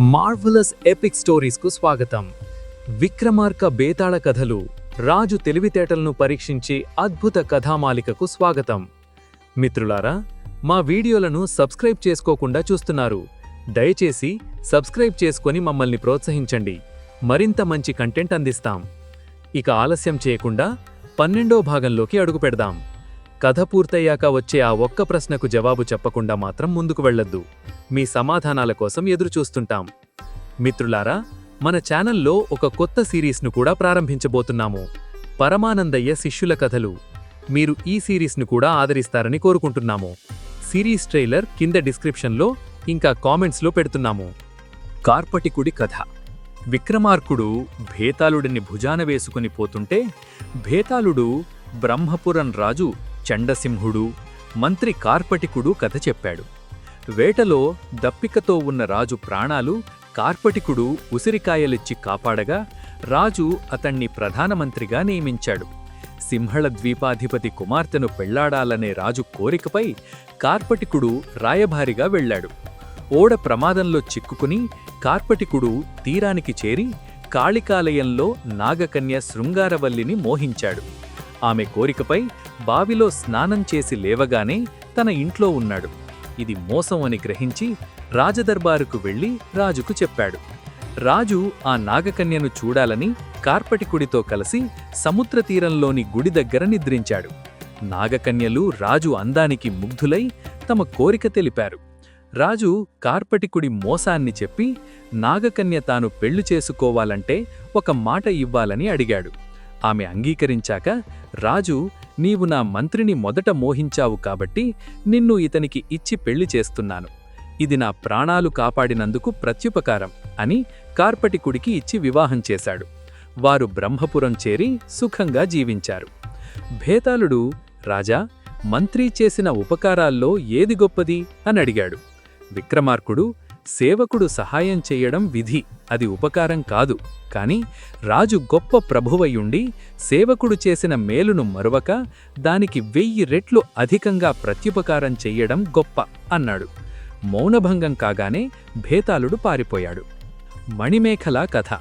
Marvellous epic స్టోరీస్కు స్వాగతం. విక్రమార్క బేతాళ కథలు రాజు తెలివితేటలను పరీక్షించే అద్భుత కథామాలికకు స్వాగతం. మిత్రులారా మా వీడియోలను సబ్స్క్రైబ్ చేసుకోకుండా చూస్తున్నారు. దయచేసి సబ్స్క్రైబ్ చేసుకొని మమ్మల్ని ప్రోత్సహించండి. మరింత మంచి కంటెంట్ అందిస్తాం. ఇక ఆలస్యం చేయకుండా పన్నెండో భాగంలోకి అడుగు పెడదాం కథ పూర్తయ్యాక వచ్చే ఆ ఒక్క ప్రశ్నకు జవాబు చెప్పకుండా మాత్రం ముందుకు వెళ్ళొద్దు. మీ సమాధానాల కోసం ఎదురుచూస్తుంటాం. మిత్రులారా మన ఛానల్లో ఒక కొత్త సిరీస్ను కూడా ప్రారంభించబోతున్నాము. పరమానందయ్య శిష్యుల కథలు. మీరు ఈ సిరీస్ను కూడా ఆదరిస్తారని కోరుకుంటున్నాము. సిరీస్ ట్రైలర్ కింద డిస్క్రిప్షన్లో ఇంకా కామెంట్స్లో పెడుతున్నాము. కార్పటికుడి కథ. విక్రమార్కుడు భేతాళుడిని భుజాన వేసుకుని పోతుంటే భేతాళుడు బ్రహ్మపురం రాజు చండసింహుడు మంత్రి కార్పటికుడు కథ చెప్పాడు. వేటలో దప్పికతో ఉన్న రాజు ప్రాణాలు కార్పటికుడు ఉసిరికాయలిచ్చి కాపాడగా రాజు అతణ్ణి ప్రధానమంత్రిగా నియమించాడు. సింహళ ద్వీపాధిపతి కుమార్తెను పెళ్ళాడాలనే రాజు కోరికపై కార్పటికుడు రాయభారిగా వెళ్ళాడు. ఓడ ప్రమాదంలో చిక్కుకుని కార్పటికుడు తీరానికి చేరి కాళికాలయంలో నాగకన్య శృంగారవల్లిని మోహించాడు. ఆమె కోరికపై బావిలో స్నానం చేసి లేవగానే తన ఇంట్లో ఉన్నాడు. ఇది మోసం అని గ్రహించి రాజదర్బారుకు వెళ్ళి రాజుకు చెప్పాడు. రాజు ఆ నాగకన్యను చూడాలని కార్పటికుడితో కలిసి సముద్ర తీరంలోని గుడి దగ్గర నిద్రించాడు. నాగకన్యలు రాజు అందానికి ముగ్ధులై తమ కోరిక తెలిపారు. రాజు కార్పటికుడి మోసాన్ని చెప్పి నాగకన్య తాను పెళ్ళి చేసుకోవాలంటే ఒక మాట ఇవ్వాలని అడిగాడు. ఆమె అంగీకరించాక రాజు నీవు నా మంత్రిని మొదట మోహించావు కాబట్టి నిన్ను ఇతనికి ఇచ్చి పెళ్ళి చేస్తున్నాను. ఇది నా ప్రాణాలు కాపాడినందుకు ప్రత్యుపకారం అని కార్పటికుడికి ఇచ్చి వివాహం చేశాడు. వారు బ్రహ్మపురం చేరి సుఖంగా జీవించారు. భేతాళుడు రాజా మంత్రి చేసిన ఉపకారాల్లో ఏది గొప్పది? అని అడిగాడు. విక్రమార్కుడు సేవకుడు సహాయం చెయ్యడం విధి. అది ఉపకారం కాదు. కాని రాజు గొప్ప ప్రభువయుండి సేవకుడు చేసిన మేలును మరువక దానికి వెయ్యి రెట్లు అధికంగా ప్రత్యుపకారం చెయ్యడం గొప్ప అన్నాడు. మౌనభంగం కాగానే భేతాళుడు పారిపోయాడు. మణిమేఖల కథ.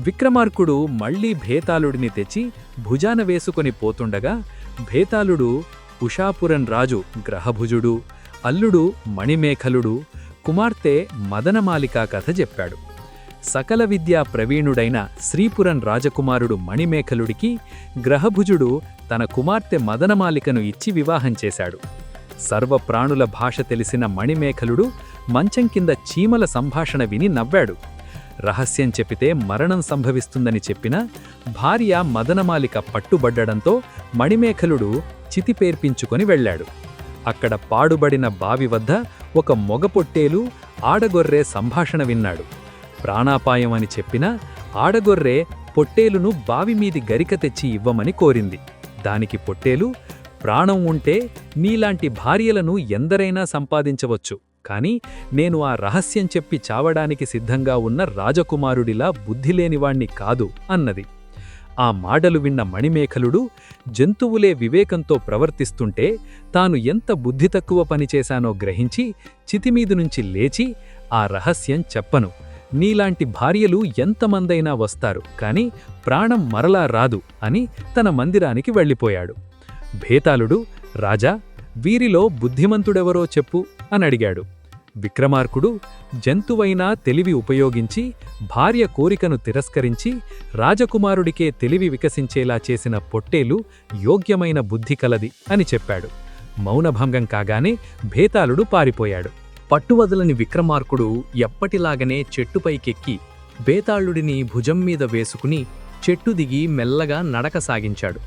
విక్రమార్కుడు మళ్ళీ భేతాళుడిని తెచ్చి భుజాన వేసుకొని పోతుండగా భేతాళుడు ఉషాపురం రాజు గ్రహభుజుడు అల్లుడు మణిమేఖలుడు కుమార్తె మదనమాలికా కథ చెప్పాడు. సకల విద్యా ప్రవీణుడైన శ్రీపురం రాజకుమారుడు మణిమేఖలుడికి గ్రహభుజుడు తన కుమార్తె మదనమాలికను ఇచ్చి వివాహం చేశాడు. సర్వప్రాణుల భాష తెలిసిన మణిమేఖలుడు మంచం కింద చీమల సంభాషణ విని నవ్వాడు. రహస్యం చెపితే మరణం సంభవిస్తుందని చెప్పిన భార్య మదనమాలిక పట్టుబడ్డడంతో మణిమేఖలుడు చితిపేర్పించుకొని వెళ్ళాడు. అక్కడ పాడుబడిన బావి వద్ద ఒక మొగపొట్టేలు ఆడగొర్రె సంభాషణ విన్నాడు. ప్రాణాపాయం అని చెప్పినా ఆడగొర్రె పొట్టేలును బావిమీది గరిక తెచ్చి ఇవ్వమని కోరింది. దానికి పొట్టేలు ప్రాణం ఉంటే నీలాంటి భార్యలను ఎందరైనా సంపాదించవచ్చు. కాని నేను ఆ రహస్యం చెప్పి చావడానికి సిద్ధంగా ఉన్న రాజకుమారుడిలా బుద్ధిలేనివాణ్ణి కాదు అన్నది. ఆ మాటలు విన్న మణిమేఖలుడు జంతువులే వివేకంతో ప్రవర్తిస్తుంటే తాను ఎంత బుద్ధి తక్కువ పనిచేశానో గ్రహించి చితిమీదు నుంచి లేచి ఆ రహస్యం చెప్పను. నీలాంటి భార్యలు ఎంతమందైనా వస్తారు కాని ప్రాణం మరలా రాదు అని తన మందిరానికి వెళ్ళిపోయాడు. భేతాళుడు రాజా వీరిలో బుద్ధిమంతుడెవరో చెప్పు అని అడిగాడు. విక్రమార్కుడు జంతువైనా తెలివి ఉపయోగించి భార్య కోరికను తిరస్కరించి రాజకుమారుడికే తెలివి వికసించేలా చేసిన పొట్టేలు యోగ్యమైన బుద్ధి కలది అని చెప్పాడు. మౌనభంగం కాగానే భేతాళుడు పారిపోయాడు. పట్టువదలని విక్రమార్కుడు ఎప్పటిలాగనే చెట్టుపైకెక్కి బేతాళుడిని భుజం మీద వేసుకుని చెట్టు దిగి మెల్లగా నడక సాగించాడు.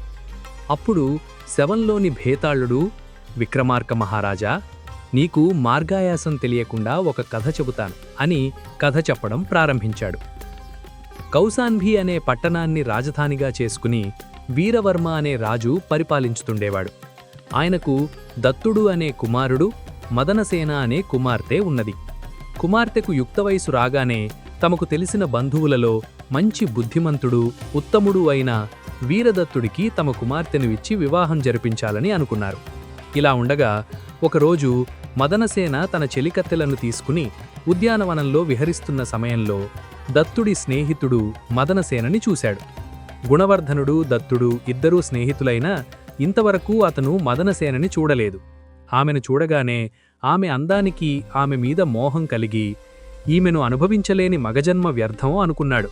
అప్పుడు శవంలోని భేతాళుడు విక్రమార్క మహారాజా నీకు మార్గాయాసం తెలియకుండా ఒక కథ చెబుతాను అని కథ చెప్పడం ప్రారంభించాడు. కౌసాన్భి అనే పట్టణాన్ని రాజధానిగా చేసుకుని వీరవర్మ అనే రాజు పరిపాలించుతుండేవాడు. ఆయనకు దత్తుడు అనే కుమారుడు మదనసేన అనే కుమార్తె ఉన్నది. కుమార్తెకు యుక్త వయసు రాగానే తమకు తెలిసిన బంధువులలో మంచి బుద్ధిమంతుడు ఉత్తముడు అయిన వీరదత్తుడికి తమ కుమార్తెను ఇచ్చి వివాహం జరిపించాలని అనుకున్నారు. ఇలా ఉండగా ఒకరోజు మదనసేన తన చెలికత్తెలను తీసుకుని ఉద్యానవనంలో విహరిస్తున్న సమయంలో దత్తుడి స్నేహితుడు మదనసేనని చూశాడు. గుణవర్ధనుడు దత్తుడు ఇద్దరూ స్నేహితులైనా ఇంతవరకు అతను మదనసేనని చూడలేదు. ఆమెను చూడగానే ఆమె అందానికి ఆమె మీద మోహం కలిగి ఈమెను అనుభవించలేని మగజన్మ వ్యర్థం అనుకున్నాడు.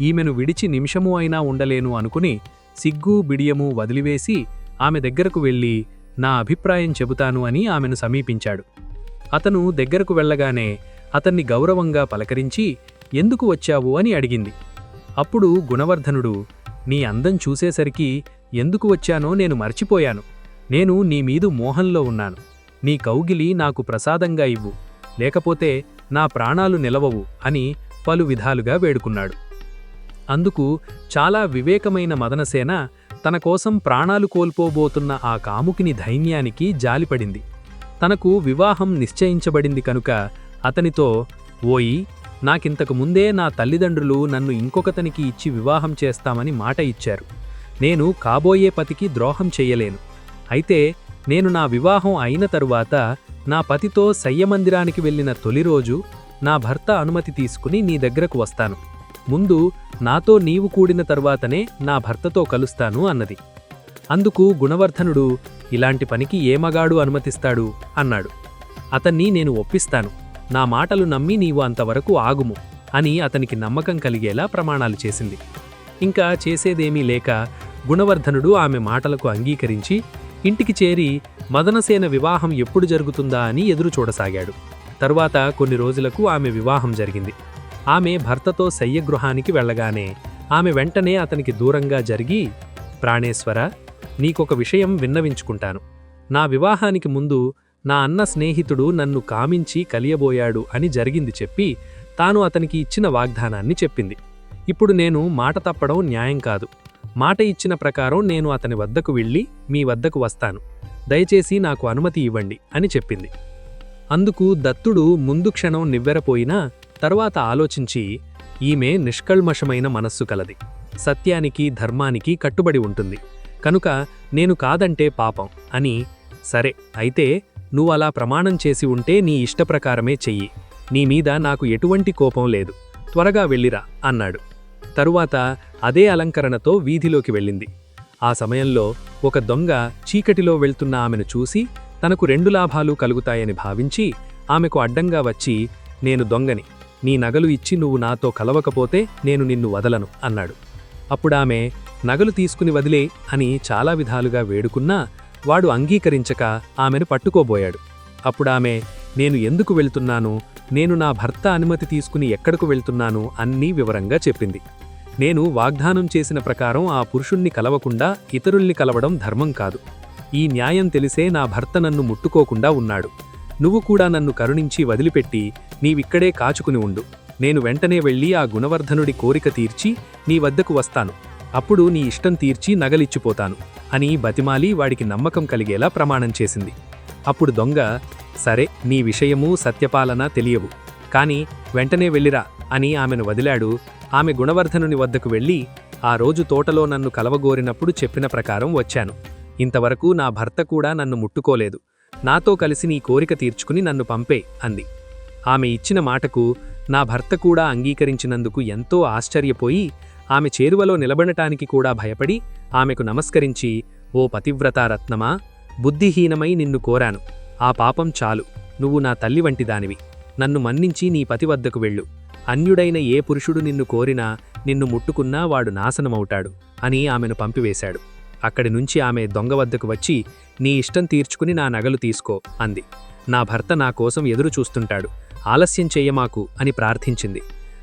ఈమెను విడిచి నిమిషము అయినా ఉండలేను అనుకుని సిగ్గు బిడియము వదిలివేసి ఆమె దగ్గరకు వెళ్ళి నా అభిప్రాయం చెబుతాను అని ఆమెను సమీపించాడు. అతను దగ్గరకు వెళ్ళగానే అతన్ని గౌరవంగా పలకరించి ఎందుకు వచ్చావు? అని అడిగింది. అప్పుడు గుణవర్ధనుడు నీ అందం చూసేసరికి ఎందుకు వచ్చానో నేను మర్చిపోయాను. నేను నీ మీదు మోహంలో ఉన్నాను. నీ కౌగిలి నాకు ప్రసాదంగా ఇవ్వు. లేకపోతే నా ప్రాణాలు నిలవవు అని పలు విధాలుగా వేడుకున్నాడు. అందుకు చాలా వివేకమైన మదనసేన తన కోసం ప్రాణాలు కోల్పోబోతున్న ఆ కాముకిని ధైన్యానికి జాలిపడింది. తనకు వివాహం నిశ్చయించబడింది కనుక అతనితో ఓయి నాకింతకు ముందే నా తల్లిదండ్రులు నన్ను ఇంకొకతనికి ఇచ్చి వివాహం చేస్తామని మాట ఇచ్చారు. నేను కాబోయే పతికి ద్రోహం చెయ్యలేను అయితే నేను నా వివాహం అయిన తరువాత నా పతితో శయ్యమందిరానికి వెళ్ళిన తొలి రోజు నా భర్త అనుమతి తీసుకుని నీ దగ్గరకు వస్తాను. ముందు నాతో నీవు కూడిన తర్వాతనే నా భర్తతో కలుస్తాను అన్నది. అందుకు గుణవర్ధనుడు ఇలాంటి పనికి ఏ మగాడు అనుమతిస్తాడు? అన్నాడు. అతన్ని నేను ఒప్పిస్తాను. నా మాటలు నమ్మి నీవు అంతవరకు ఆగుము అని అతనికి నమ్మకం కలిగేలా ప్రమాణాలు చేసింది. ఇంకా చేసేదేమీ లేక గుణవర్ధనుడు ఆమె మాటలకు అంగీకరించి ఇంటికి చేరి మదనసేన వివాహం ఎప్పుడు జరుగుతుందా అని ఎదురు చూడసాగాడు తరువాత కొన్ని రోజులకు ఆమె వివాహం జరిగింది. ఆమె భర్తతో శయ్యగృహానికి వెళ్ళగానే ఆమె వెంటనే అతనికి దూరంగా జరిగి ప్రాణేశ్వర నీకొక విషయం విన్నవించుకుంటాను. నా వివాహానికి ముందు నా అన్న స్నేహితుడు నన్ను కామించి కలియబోయాడు అని జరిగింది చెప్పి తాను అతనికి ఇచ్చిన వాగ్దానాన్ని చెప్పింది. ఇప్పుడు నేను మాట తప్పడం న్యాయం కాదు. మాట ఇచ్చిన ప్రకారం నేను అతని వద్దకు వెళ్ళి మీ వద్దకు వస్తాను. దయచేసి నాకు అనుమతి ఇవ్వండి అని చెప్పింది. అందుకు దత్తుడు ముందు క్షణం నివ్వెరపోయినా తరువాత ఆలోచించి ఈమె నిష్కల్మషమైన మనస్సు కలది. సత్యానికి ధర్మానికి కట్టుబడి ఉంటుంది. కనుక నేను కాదంటే పాపం అని సరే అయితే నువ్వలా ప్రమాణం చేసి ఉంటే నీ ఇష్టప్రకారమే చెయ్యి. నీ మీద నాకు ఎటువంటి కోపం లేదు. త్వరగా వెళ్ళిరా అన్నాడు. తరువాత అదే అలంకరణతో వీధిలోకి వెళ్ళింది. ఆ సమయంలో ఒక దొంగ చీకటిలో వెళ్తున్న ఆమెను చూసి తనకు రెండు లాభాలు కలుగుతాయని భావించి ఆమెకు అడ్డంగా వచ్చి నేను దొంగని నీ నగలు ఇచ్చి నువ్వు నాతో కలవకపోతే నేను నిన్ను వదలను అన్నాడు. అప్పుడామె నగలు తీసుకుని వదిలే అని చాలా విధాలుగా వేడుకున్నా వాడు అంగీకరించక ఆమెను పట్టుకోబోయాడు. అప్పుడామె నేను ఎందుకు వెళ్తున్నాను? నేను నా భర్త అనుమతి తీసుకుని ఎక్కడకు వెళ్తున్నాను? అన్నీ వివరంగా చెప్పింది. నేను వాగ్దానం చేసిన ప్రకారం ఆ పురుషుణ్ణి కలవకుండా ఇతరుల్ని కలవడం ధర్మం కాదు. ఈ న్యాయం తెలిసే నా భర్త నన్ను ముట్టుకోకుండా ఉన్నాడు. నువ్వు కూడా నన్ను కరుణించి వదిలిపెట్టి నీవిక్కడే కాచుకుని ఉండు. నేను వెంటనే వెళ్ళి ఆ గుణవర్ధనుడి కోరిక తీర్చి నీ వద్దకు వస్తాను. అప్పుడు నీ ఇష్టం తీర్చి నగలిచ్చిపోతాను అని బతిమాలి వాడికి నమ్మకం కలిగేలా ప్రమాణం చేసింది. అప్పుడు దొంగ సరే నీ విషయమూ సత్యపాలన తెలియవు. కాని వెంటనే వెళ్ళిరా అని ఆమెను వదిలాడు. ఆమె గుణవర్ధనుని వద్దకు వెళ్ళి ఆ రోజు తోటలో నన్ను కలవగోరినప్పుడు చెప్పిన ప్రకారం వచ్చాను. ఇంతవరకు నా భర్త కూడా నన్ను ముట్టుకోలేదు. నాతో కలిసి నీ కోరిక తీర్చుకుని నన్ను పంపే అంది. ఆమె ఇచ్చిన మాటకు నా భర్త కూడా అంగీకరించినందుకు ఎంతో ఆశ్చర్యపోయి ఆమె చేరువలో నిలబడటానికి కూడా భయపడి ఆమెకు నమస్కరించి ఓ పతివ్రతారత్నమా బుద్ధిహీనమై నిన్ను కోరాను. ఆ పాపం చాలు. నువ్వు నా తల్లి వంటి దానివి నన్ను మన్నించి నీ పతి వద్దకు వెళ్ళు. అన్యుడైన ఏ పురుషుడు నిన్ను కోరినా నిన్ను ముట్టుకున్నా వాడు నాశనమవుతాడు అని ఆమెను పంపివేశాడు. అక్కడి నుంచి ఆమె దొంగ వద్దకు వచ్చి నీ ఇష్టం తీర్చుకుని నా నగలు తీసుకో అంది. నా భర్త నా కోసం ఎదురు చూస్తుంటాడు. ఆలస్యం చెయ్యమాకు అని ప్రార్థించింది.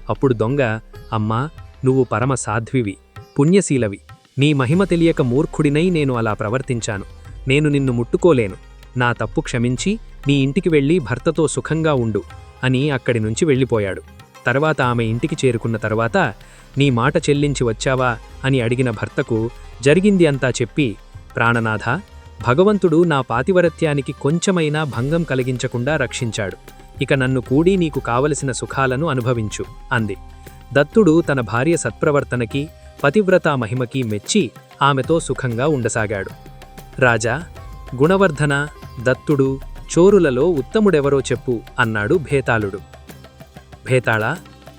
అప్పుడు దొంగ అమ్మా నువ్వు పరమ సాధ్వివి పుణ్యశీలవి. నీ మహిమ తెలియక మూర్ఖుడినై నేను అలా ప్రవర్తించాను. నేను నిన్ను ముట్టుకోలేను. నా తప్పు క్షమించి నీ ఇంటికి వెళ్ళి భర్తతో సుఖంగా ఉండు అని అక్కడి నుంచి వెళ్ళిపోయాడు. తర్వాత ఆమె ఇంటికి చేరుకున్న తర్వాత నీ మాట చెల్లించి వచ్చావా అని అడిగిన భర్తకు జరిగింది అంతా చెప్పి ప్రాణనాథ భగవంతుడు నా పాతివరత్యానికి కొంచెమైనా భంగం కలిగించకుండా రక్షించాడు. ఇక నన్ను కూడి నీకు కావలసిన సుఖాలను అనుభవించు అంది. దత్తుడు తన భార్య సత్ప్రవర్తనకి పతివ్రతా మహిమకి మెచ్చి ఆమెతో సుఖంగా ఉండసాగాడు. రాజా గుణవర్ధన దత్తుడు చోరులలో ఉత్తముడెవరో చెప్పు అన్నాడు భేతాళుడు. భేతాళ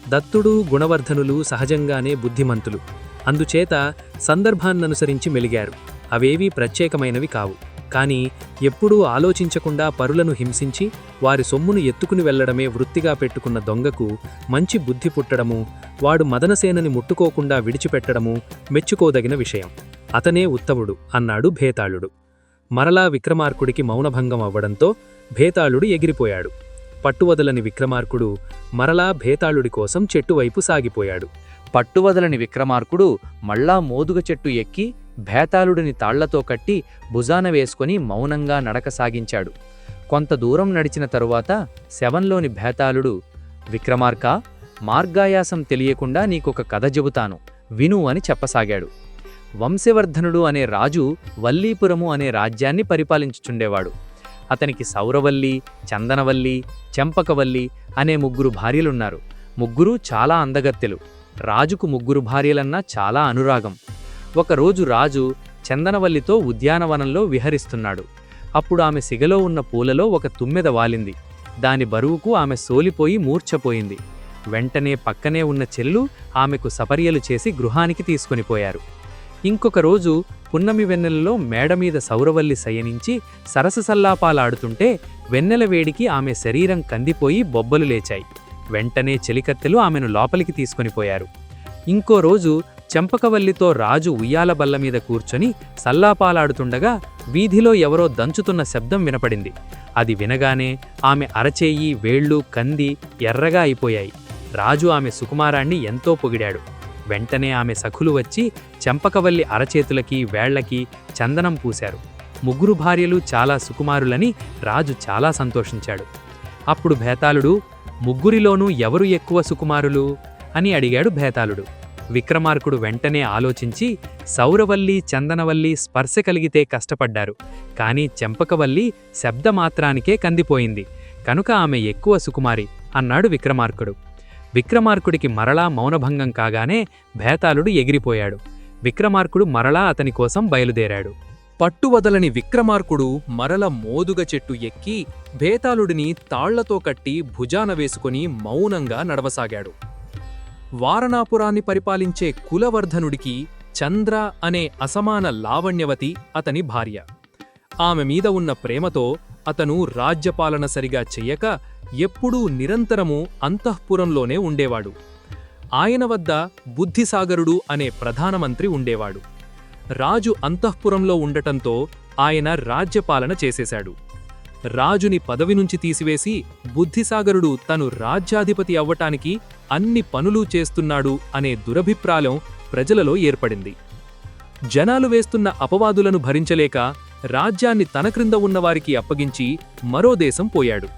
దత్తుడు గుణవర్ధనులు సహజంగానే బుద్ధిమంతులు. అందుచేత సందర్భాన్ననుసరించి మెలిగారు. అవేవీ ప్రత్యేకమైనవి కావు. కానీ ఎప్పుడూ ఆలోచించకుండా పరులను హింసించి వారి సొమ్మును ఎత్తుకుని వెళ్ళడమే వృత్తిగా పెట్టుకున్న దొంగకు మంచి బుద్ధి పుట్టడము వాడు మదనసేనని ముట్టుకోకుండా విడిచిపెట్టడము మెచ్చుకోదగిన విషయం. అతనే ఉత్తవుడు అన్నాడు భేతాళుడు. మరలా విక్రమార్కుడికి మౌనభంగం అవ్వడంతో భేతాళుడు ఎగిరిపోయాడు. పట్టువదలని విక్రమార్కుడు మరలా భేతాళుడి కోసం చెట్టువైపు సాగిపోయాడు. పట్టువదలని విక్రమార్కుడు మళ్ళా మోదుగ చెట్టు ఎక్కి భేతాళుడిని తాళ్ళతో కట్టి భుజాన వేసుకుని మౌనంగా నడక సాగించాడు కొంత దూరం నడిచిన తరువాత శవంలోని భేతాళుడు విక్రమార్క మార్గాయాసం తెలియకుండా నీకొక కథ చెబుతాను విను అని చెప్పసాగాడు. వంశవర్ధనుడు అనే రాజు వల్లీపురము అనే రాజ్యాన్ని పరిపాలించుచుండేవాడు. అతనికి సౌరవల్లి చందనవల్లి చెంపకవల్లి అనే ముగ్గురు భార్యలున్నారు. ముగ్గురు చాలా అందగత్తెలు. రాజుకు ముగ్గురు భార్యలన్నా చాలా అనురాగం. ఒకరోజు రాజు చందనవల్లితో ఉద్యానవనంలో విహరిస్తున్నాడు. అప్పుడు ఆమె సిగలో ఉన్న పూలలో ఒక తుమ్మెద వాలింది. దాని బరువుకు ఆమె సోలిపోయి మూర్ఛపోయింది. వెంటనే పక్కనే ఉన్న చెల్లు ఆమెకు సపర్యలు చేసి గృహానికి తీసుకొనిపోయారు ఇంకొక రోజు పున్నమి వెన్నెలలో మేడమీద సౌరవల్లి శయనించి సరససల్లాపాలాడుతుంటే వెన్నెల వేడికి ఆమె శరీరం కందిపోయి బొబ్బలు లేచాయి. వెంటనే చెలికత్తెలు ఆమెను లోపలికి తీసుకొనిపోయారు ఇంకో రోజు చెంపకవల్లితో రాజు ఉయ్యాల బల్ల మీద కూర్చొని సల్లాపాలాడుతుండగా వీధిలో ఎవరో దంచుతున్న శబ్దం వినపడింది. అది వినగానే ఆమె అరచేయి వేళ్ళు కంది ఎర్రగా అయిపోయాయి. రాజు ఆమె సుకుమారాన్ని ఎంతో పొగిడాడు. వెంటనే ఆమె సఖులు వచ్చి చెంపకవల్లి అరచేతులకి వేళ్ళకి చందనం పూశారు. ముగ్గురు భార్యలు చాలా సుకుమారులని రాజు చాలా సంతోషించాడు. అప్పుడు భేతాళుడు ముగ్గురిలోనూ ఎవరు ఎక్కువ సుకుమారులు? అని అడిగాడు భేతాళుడు. విక్రమార్కుడు వెంటనే ఆలోచించి సౌరవల్లి చందనవల్లి స్పర్శ కలిగితే కష్టపడ్డారు. కానీ చెంపకవల్లి శబ్దమాత్రానికే కందిపోయింది. కనుక ఆమె ఎక్కువ సుకుమారి అన్నాడు విక్రమార్కుడు. విక్రమార్కుడికి మరలా మౌనభంగం కాగానే భేతాళుడు ఎగిరిపోయాడు. విక్రమార్కుడు మరలా అతని కోసం బయలుదేరాడు. పట్టువదలని విక్రమార్కుడు మరల మోదుగ చెట్టు ఎక్కి భేతాళుడిని తాళ్ళతో కట్టి భుజాన వేసుకుని మౌనంగా నడవసాగాడు. వారణాపురాన్ని పరిపాలించే కులవర్ధనుడికి చంద్ర అనే అసమాన లావణ్యవతి అతని భార్య. ఆమె మీద ఉన్న ప్రేమతో అతను రాజ్యపాలన సరిగా చెయ్యక ఎప్పుడూ నిరంతరము అంతఃపురంలోనే ఉండేవాడు. ఆయన వద్ద బుద్ధిసాగరుడు అనే ప్రధానమంత్రి ఉండేవాడు. రాజు అంతఃపురంలో ఉండటంతో ఆయన రాజ్యపాలన చేసేశాడు. రాజుని పదవి నుంచి తీసివేసి బుద్ధిసాగరుడు తను రాజ్యాధిపతి అవ్వటానికి అన్ని పనులు చేస్తున్నాడు అనే దురభిప్రాయం ప్రజలలో ఏర్పడింది. జనాలు వేస్తున్న అపవాదులను భరించలేక రాజ్యాన్ని తన క్రింద ఉన్నవారికి అప్పగించి మరో దేశం పోయాడు.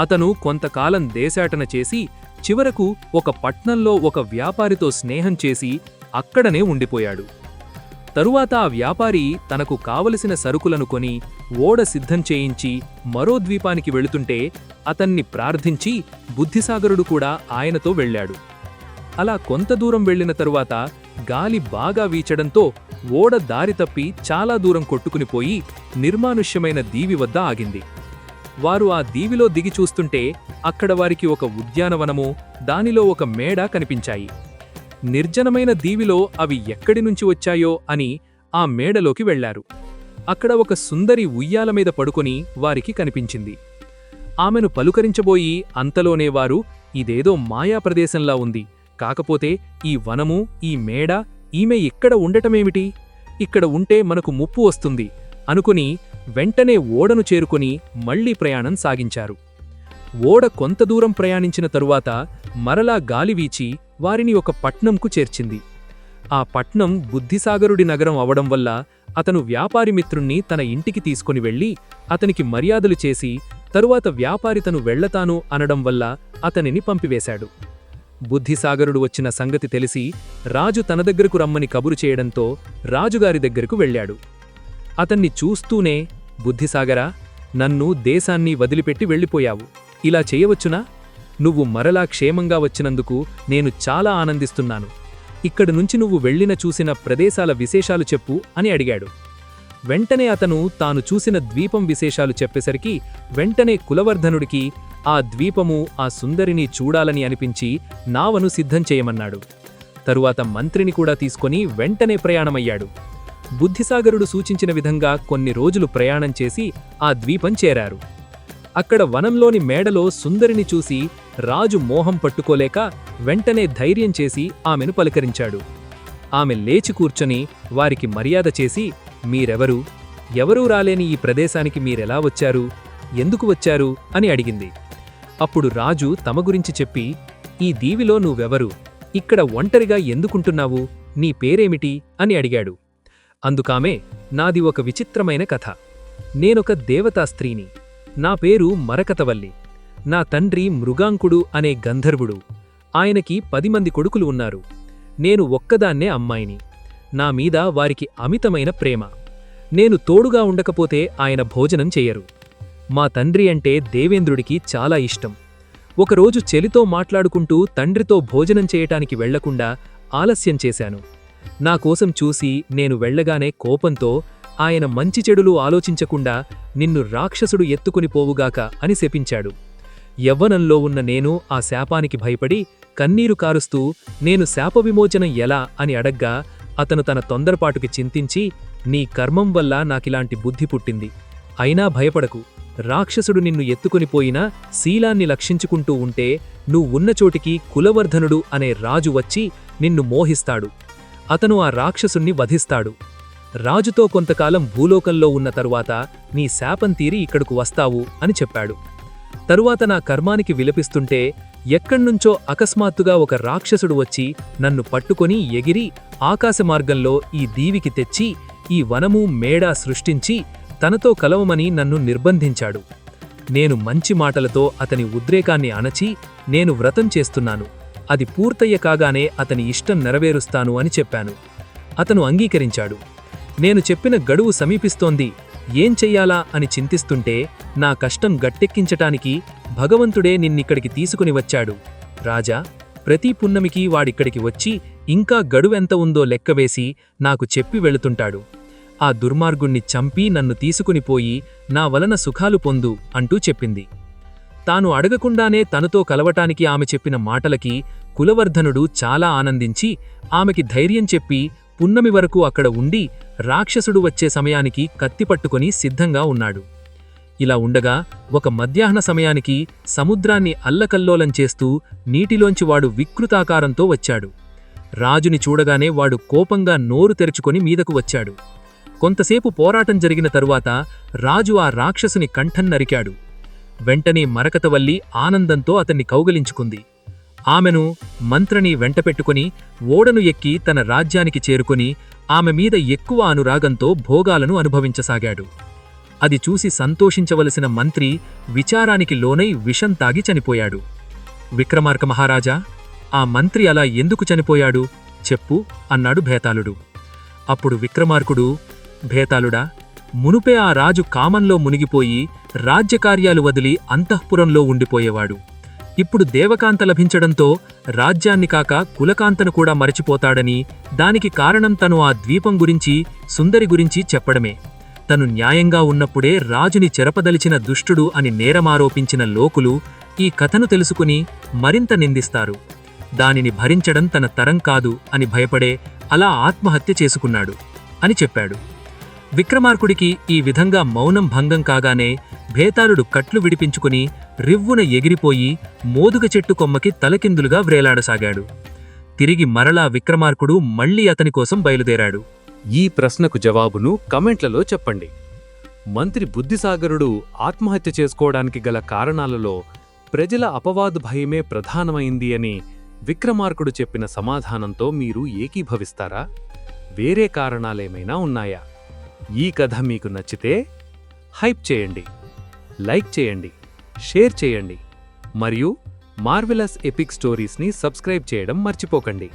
అతను కొంతకాలం దేశాటన చేసి చివరకు ఒక పట్నంలో ఒక వ్యాపారితో స్నేహం చేసి అక్కడనే ఉండిపోయాడు. తరువాత ఆ వ్యాపారి తనకు కావలసిన సరుకులను కొని ఓడ సిద్ధం చేయించి మరో ద్వీపానికి వెళుతుంటే అతన్ని ప్రార్థించి బుద్ధిసాగరుడు కూడా ఆయనతో వెళ్ళాడు. అలా కొంత దూరం వెళ్ళిన తరువాత గాలి బాగా వీచడంతో ఓడ దారి తప్పి చాలా దూరం కొట్టుకునిపోయి నిర్మానుష్యమైన దీవి వద్ద ఆగింది. వారు ఆ దీవిలో దిగి చూస్తుంటే అక్కడ వారికి ఒక ఉద్యానవనము దానిలో ఒక మేడ కనిపించాయి. నిర్జనమైన దీవిలో అవి ఎక్కడి నుంచి వచ్చాయో అని ఆ మేడలోకి వెళ్ళారు అక్కడ ఒక సుందరి ఉయ్యాల మీద పడుకొని వారికి కనిపించింది. ఆమెను పలుకరించబోయి అంతలోనే వారు ఇదేదో మాయా ప్రదేశంలా ఉంది. కాకపోతే ఈ వనము ఈ మేడ ఈమె ఇక్కడ ఉండటమేమిటి? ఇక్కడ ఉంటే మనకు ముప్పు వస్తుంది అనుకుని వెంటనే ఓడను చేరుకుని మళ్ళీ ప్రయాణం సాగించారు. ఓడ కొంత దూరం ప్రయాణించిన తరువాత మరలా గాలి వీచి వారిని ఒక పట్నంకు చేర్చింది. ఆ పట్నం బుద్ధిసాగరుడి నగరం అవడం వల్ల అతను వ్యాపారి మిత్రుణ్ణి తన ఇంటికి తీసుకొని వెళ్ళి అతనికి మర్యాదలు చేసి తరువాత వ్యాపారి తను వెళ్ళతాను అనడం వల్ల అతనిని పంపివేశాడు. బుద్ధిసాగరుడు వచ్చిన సంగతి తెలిసి రాజు తన దగ్గరకు రమ్మని కబురు చేయడంతో రాజుగారి దగ్గరకు వెళ్ళాడు. అతన్ని చూస్తూనే బుద్ధిసాగరా నన్ను దేశాన్ని వదిలిపెట్టి వెళ్ళిపోయావు. ఇలా చేయవచ్చునా? నువ్వు మరలా క్షేమంగా వచ్చినందుకు నేను చాలా ఆనందిస్తున్నాను. ఇక్కడి నుంచి నువ్వు వెళ్ళిన చూసిన ప్రదేశాల విశేషాలు చెప్పు అని అడిగాడు. వెంటనే అతను తాను చూసిన ద్వీపం విశేషాలు చెప్పేసరికి వెంటనే కులవర్ధనుడికి ఆ ద్వీపము ఆ సుందరిని చూడాలని అనిపించి నావను సిద్ధం చేయమన్నాడు. తరువాత మంత్రిని కూడా తీసుకొని వెంటనే ప్రయాణమయ్యాడు. బుద్ధిసాగరుడు సూచించిన విధంగా కొన్ని రోజులు ప్రయాణం చేసి ఆ ద్వీపం చేరారు. అక్కడ వనంలోని మేడలో సుందరిని చూసి రాజు మోహం పట్టుకోలేక వెంటనే ధైర్యం చేసి ఆమెను పలకరించాడు. ఆమె లేచి కూర్చొని వారికి మర్యాద చేసి మీరెవరు? ఎవరూ రాలేని ఈ ప్రదేశానికి మీరెలా వచ్చారు? ఎందుకు వచ్చారు? అని అడిగింది. అప్పుడు రాజు తమ గురించి చెప్పి ఈ దీవిలో నువ్వెవరు? ఇక్కడ ఒంటరిగా ఎందుకుంటున్నావు? నీ పేరేమిటి? అని అడిగాడు. అందుకామె నాది ఒక విచిత్రమైన కథ. నేనొక దేవతా స్త్రీని. నా పేరు మరకతవల్లి. నా తండ్రి మృగాంకుడు అనే గంధర్వుడు. ఆయనకి పది మంది కొడుకులు ఉన్నారు. నేను ఒక్కదాన్నే అమ్మాయిని. నా మీద వారికి అమితమైన ప్రేమ. నేను తోడుగా ఉండకపోతే ఆయన భోజనం చెయ్యరు మా తండ్రి అంటే దేవేంద్రుడికి చాలా ఇష్టం. ఒకరోజు చెలితో మాట్లాడుకుంటూ తండ్రితో భోజనం చేయటానికి వెళ్ళకుండా ఆలస్యం చేశాను. నా కోసం చూసి నేను వెళ్ళగానే కోపంతో ఆయన మంచి చెడులు ఆలోచించకుండా నిన్ను రాక్షసుడు ఎత్తుకుని పోవుగాక అని శపించాడు. యవ్వనంలో ఉన్న నేను ఆ శాపానికి భయపడి కన్నీరు కారుస్తూ నేను శాప విమోచనం ఎలా అని అడగ్గా అతను తన తొందరపాటుకి చింతించి నీ కర్మం వల్ల నాకిలాంటి బుద్ధి పుట్టింది. అయినా భయపడకు. రాక్షసుడు నిన్ను ఎత్తుకునిపోయినా శీలాన్ని లక్షించుకుంటూ ఉంటే నువ్వున్న చోటికి కులవర్ధనుడు అనే రాజు వచ్చి నిన్ను మోహిస్తాడు. అతను ఆ రాక్షసుణ్ణి వధిస్తాడు. రాజుతో కొంతకాలం భూలోకంలో ఉన్న తరువాత నీ శాపం తీరి ఇక్కడకు వస్తావు అని చెప్పాడు. తరువాత నా కర్మానికి విలపిస్తుంటే ఎక్కడ్నుంచో అకస్మాత్తుగా ఒక రాక్షసుడు వచ్చి నన్ను పట్టుకొని ఎగిరి ఆకాశమార్గంలో ఈ దీవికి తెచ్చి ఈ వనము మేడా సృష్టించి తనతో కలవమని నన్ను నిర్బంధించాడు. నేను మంచి మాటలతో అతని ఉద్రేకాన్ని అణచి నేను వ్రతం చేస్తున్నాను. అది పూర్తయ్య కాగానే అతని ఇష్టం నెరవేరుస్తాను అని చెప్పాను. అతను అంగీకరించాడు. నేను చెప్పిన గడువు సమీపిస్తోంది. ఏం చెయ్యాలా అని చింతిస్తుంటే నా కష్టం గట్టెక్కించటానికి భగవంతుడే నిన్నిక్కడికి తీసుకుని వచ్చాడు. రాజా ప్రతి పున్నమికి వాడిక్కడికి వచ్చి ఇంకా గడువెంత ఉందో లెక్కవేసి నాకు చెప్పి వెళుతుంటాడు. ఆ దుర్మార్గుణ్ణి చంపి నన్ను తీసుకునిపోయి నా వలన సుఖాలు పొందు అంటూ చెప్పింది. తాను అడగకుండానే తనతో కలవటానికి ఆమె చెప్పిన మాటలకి కులవర్ధనుడు చాలా ఆనందించి ఆమెకి ధైర్యం చెప్పి పున్నమి వరకు అక్కడ ఉండి రాక్షసుడు వచ్చే సమయానికి కత్తిపట్టుకొని సిద్ధంగా ఉన్నాడు. ఇలా ఉండగా ఒక మధ్యాహ్న సమయానికి సముద్రాన్ని అల్లకల్లోలం చేస్తూ నీటిలోంచి వాడు వికృతాకారంతో వచ్చాడు. రాజుని చూడగానే వాడు కోపంగా నోరు తెరుచుకొని మీదకు వచ్చాడు. కొంతసేపు పోరాటం జరిగిన తరువాత రాజు ఆ రాక్షసుని కంఠం నరికాడు. వెంటనే మరకతవల్లి ఆనందంతో అతన్ని కౌగలించుకుంది. ఆమెను మంత్రని వెంటపెట్టుకుని ఓడను ఎక్కి తన రాజ్యానికి చేరుకుని ఆమె మీద ఎక్కువ అనురాగంతో భోగాలను అనుభవించసాగాడు. అది చూసి సంతోషించవలసిన మంత్రి విచారానికి లోనై విషం తాగి చనిపోయాడు. విక్రమార్క మహారాజా ఆ మంత్రి అలా ఎందుకు చనిపోయాడు? చెప్పు అన్నాడు భేతాళుడు. అప్పుడు విక్రమార్కుడు భేతాళుడా మునుపే ఆ రాజు కామంలో మునిగిపోయి రాజ్యకార్యాలు వదిలి అంతఃపురంలో ఉండిపోయేవాడు. ఇప్పుడు దేవకాంత లభించడంతో రాజ్యాన్ని కాక కులకాంతను కూడా మరచిపోతాడని దానికి కారణం తను ఆ ద్వీపం గురించి సుందరి గురించి చెప్పడమే. తను న్యాయంగా ఉన్నప్పుడే రాజుని చెరపదలిచిన దుష్టుడు అని నేరమారోపించిన లోకులు ఈ కథను తెలుసుకుని మరింత నిందిస్తారు. దానిని భరించడం తన తరం కాదు అని భయపడే అలా ఆత్మహత్య చేసుకున్నాడు అని చెప్పాడు. విక్రమార్కుడికి ఈ విధంగా మౌనం భంగం కాగానే భేతాళుడు కట్లు విడిపించుకుని రివ్వున ఎగిరిపోయి మోదుగ చెట్టు కొమ్మకి తలకిందులుగా వ్రేలాడసాగాడు. తిరిగి మరలా విక్రమార్కుడు మళ్ళీ అతని కోసం బయలుదేరాడు. ఈ ప్రశ్నకు జవాబును కమెంట్లలో చెప్పండి. మంత్రి బుద్ధిసాగరుడు ఆత్మహత్య చేసుకోవడానికి గల కారణాలలో ప్రజల అపవాదు భయమే ప్రధానమైంది అని విక్రమార్కుడు చెప్పిన సమాధానంతో మీరు ఏకీభవిస్తారా? వేరే కారణాలేమైనా ఉన్నాయా? ఈ కథ మీకు నచ్చితే హైప్ చేయండి లైక్ చేయండి షేర్ చేయండి మరియు మార్వెలస్ ఎపిక్ స్టోరీస్ని సబ్స్క్రైబ్ చేయడం మర్చిపోకండి.